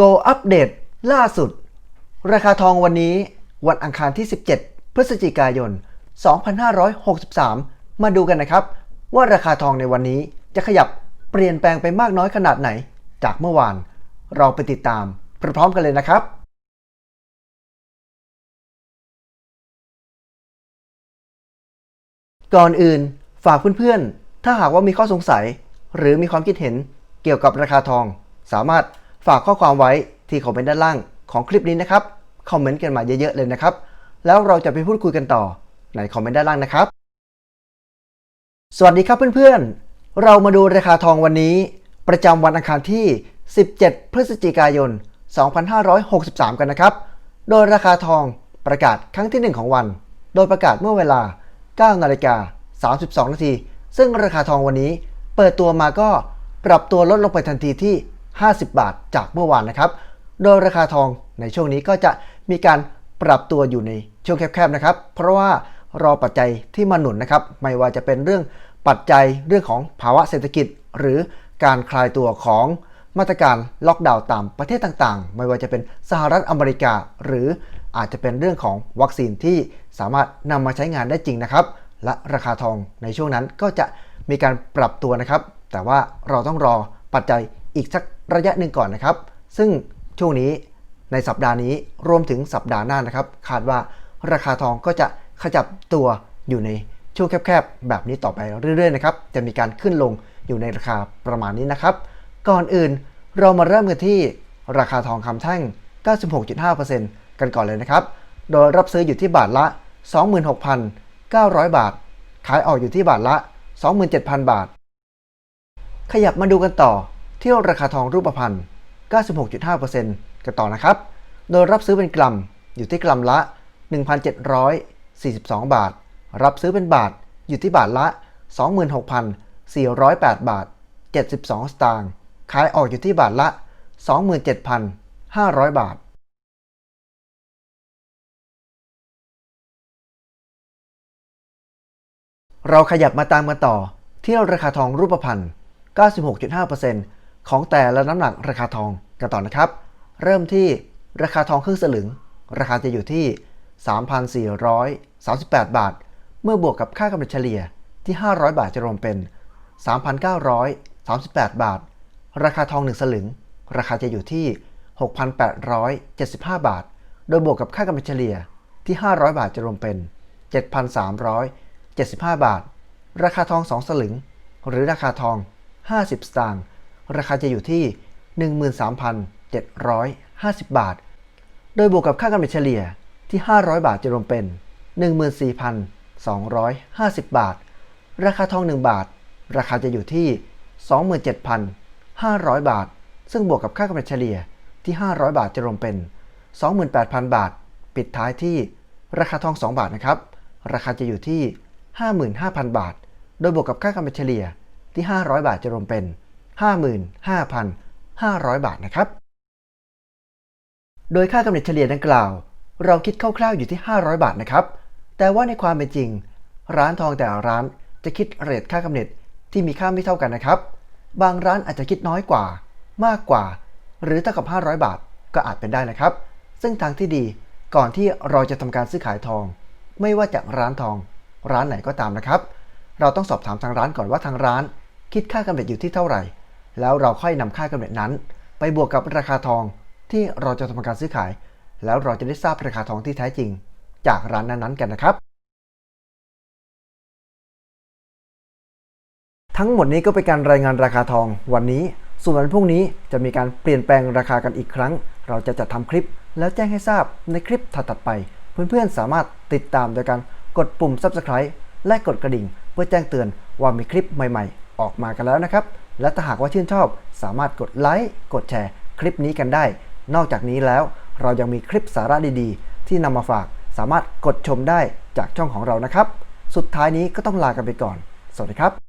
Go อัปเดตล่าสุด ราคาทองวันนี้วันอังคารที่ 17 พฤศจิกายน 2563 มาดูกันนะครับ ว่าราคาทองในวันนี้จะขยับเปลี่ยนแปลงไปมากน้อยขนาดไหน จากเมื่อวาน เราไปติดตามพร้อมๆกันเลยนะครับก่อนอื่นฝากเพื่อนๆ ถ้าหากว่ามีข้อสงสัย หรือมีความคิดเห็นเกี่ยวกับราคาทอง สามารถ ฝากข้อความไว้ที่คอมเมนต์ด้านล่างของคลิปนี้นะครับ คอมเมนต์กันมาเยอะๆเลยนะครับ แล้วเราจะไปพูดคุยกันต่อในคอมเมนต์ด้านล่างนะครับ สวัสดีครับเพื่อนๆ เรามาดูราคาทองวันนี้ ประจำวันอังคารที่ 17 พฤศจิกายน 2563 กันนะครับ โดยราคาทองประกาศครั้งที่ 1 ของวัน โดยประกาศเมื่อเวลา 9 นาฬิกา 32 นาที ซึ่งราคาทองวันนี้เปิดตัวมาก็ปรับตัวลดลงไปทันทีที่ 50 บาทจากเมื่อวานนะครับ โดยราคาทองในช่วงนี้ก็จะมีการปรับตัวอยู่ในช่วงแคบๆนะครับ เพราะว่ารอปัจจัยที่มาหนุนนะครับ ไม่ว่าจะเป็นเรื่องปัจจัยเรื่องของภาวะเศรษฐกิจ หรือการคลายตัวของมาตรการล็อกดาวน์ตามประเทศต่างๆ ไม่ว่าจะเป็นสหรัฐอเมริกา หรืออาจจะเป็นเรื่องของวัคซีนที่สามารถนำมาใช้งานได้จริงนะครับ และราคาทองในช่วงนั้นก็จะมีการปรับตัวนะครับ แต่ว่าเราต้องรอปัจจัยอีกสัก ระยะหนึ่งก่อนนะครับ ซึ่งช่วงนี้ในสัปดาห์นี้รวมถึงสัปดาห์หน้านะครับ คาดว่าราคาทองก็จะขยับตัวอยู่ในช่วงแคบๆ แบบนี้ต่อไปเรื่อยๆนะครับ จะมีการขึ้นลงอยู่ในราคาประมาณนี้นะครับ ก่อนอื่นเรามาเริ่มกันที่ราคาทองคำแท่ง 96.5%กันก่อนเลยนะครับ โดยรับซื้ออยู่ที่บาทละ 26,900 บาท ขายออกอยู่ที่บาทละ 27,000 บาท ขยับมาดูกันต่อ ที่ราคาทองรูปพรรณ 96.5%กันต่อนะครับ โดยรับซื้อเป็นกรัมอยู่ที่กรัมละ 1,742 บาท รับซื้อเป็นบาทอยู่ที่บาทละ 26,408 บาท 72 สตางค์ ขายออกอยู่ที่บาทละ 27,500 บาทเราขยับมาตามกันต่อที่ราคาทองรูปพรรณ 96.5% ของแต่ละน้ำหนักราคาทองกันต่อนะครับ เริ่มที่ราคาทองครึ่งสลึง ราคาจะอยู่ที่ 3,438 บาท เมื่อบวกกับค่ากำไรเฉลี่ยที่ 500 บาทจะรวมเป็น 3,938 บาท ราคาทอง 1 สลึง ราคาจะอยู่ที่ 6,875 บาท โดยบวกกับค่ากำไรเฉลี่ยที่ 500 บาทจะรวมเป็น 7,375 บาท ราคาทอง 2 สลึง หรือราคาทอง 50 สตางค์ ราคาจะอยู่ที่ 13,750 บาท โดยบวกกับค่ากำไรเฉลี่ยที่ 500 บาทจะรวมเป็น 14,250 บาท ราคาทอง 1 บาท ราคาจะอยู่ที่ 27,500 บาท ซึ่งบวกกับค่ากำไรเฉลี่ยที่ 500 บาทจะรวมเป็น 28,000 บาท ปิดท้ายที่ราคาทอง 2 บาทนะครับ ราคาจะอยู่ที่ 55,000 บาท โดยบวกกับค่ากำไรเฉลี่ยที่ 500 บาทจะรวมเป็น 55,500 บาทนะครับ โดยค่ากำเนิดเฉลี่ยดังกล่าว เราคิดคร่าวๆอยู่ที่ 500 บาทนะครับ แต่ว่าในความเป็นจริง ร้านทองแต่ละร้านจะคิดเรทค่ากำเนิดที่มีค่าไม่เท่ากันนะครับ บางร้านอาจจะคิดน้อยกว่า มากกว่า หรือเท่ากับ 500 บาทก็อาจเป็นได้นะครับ ซึ่งทางที่ดีก่อนที่เราจะทำการซื้อขายทอง ไม่ว่าจากร้านทอง ร้านไหนก็ตามนะครับ เราต้องสอบถามทางร้านก่อนว่าทางร้าน คิดค่ากำเนิดอยู่ที่เท่าไหร่ แล้วเราค่อยนำค่ากำเนิดนั้น ไปบวกกับราคาทองที่เราจะทำการซื้อขาย แล้วเราจะได้ทราบราคาทองที่แท้จริง จากร้านนั้นๆกันนะครับ ทั้งหมดนี้ก็เป็นการรายงานราคาทองวันนี้ ส่วนวันพรุ่งนี้จะมีการเปลี่ยนแปลงราคากันอีกครั้ง เราจะจัดทำคลิป แล้วแจ้งให้ทราบในคลิปถัดๆไป เพื่อนๆสามารถติดตามโดยการกดปุ่ม subscribe และกดกระดิ่ง เพื่อแจ้งเตือนว่ามีคลิปใหม่ๆ ออกมากันแล้วนะครับ และถ้าหากว่าชื่นชอบ สามารถกดไลค์กดแชร์คลิปนี้กันได้ นอกจากนี้แล้วเรายังมีคลิปสาระดีๆ ที่นำมาฝากสามารถกดชมได้จากช่องของเรานะครับ สุดท้ายนี้ก็ต้องลากันไปก่อน สวัสดีครับ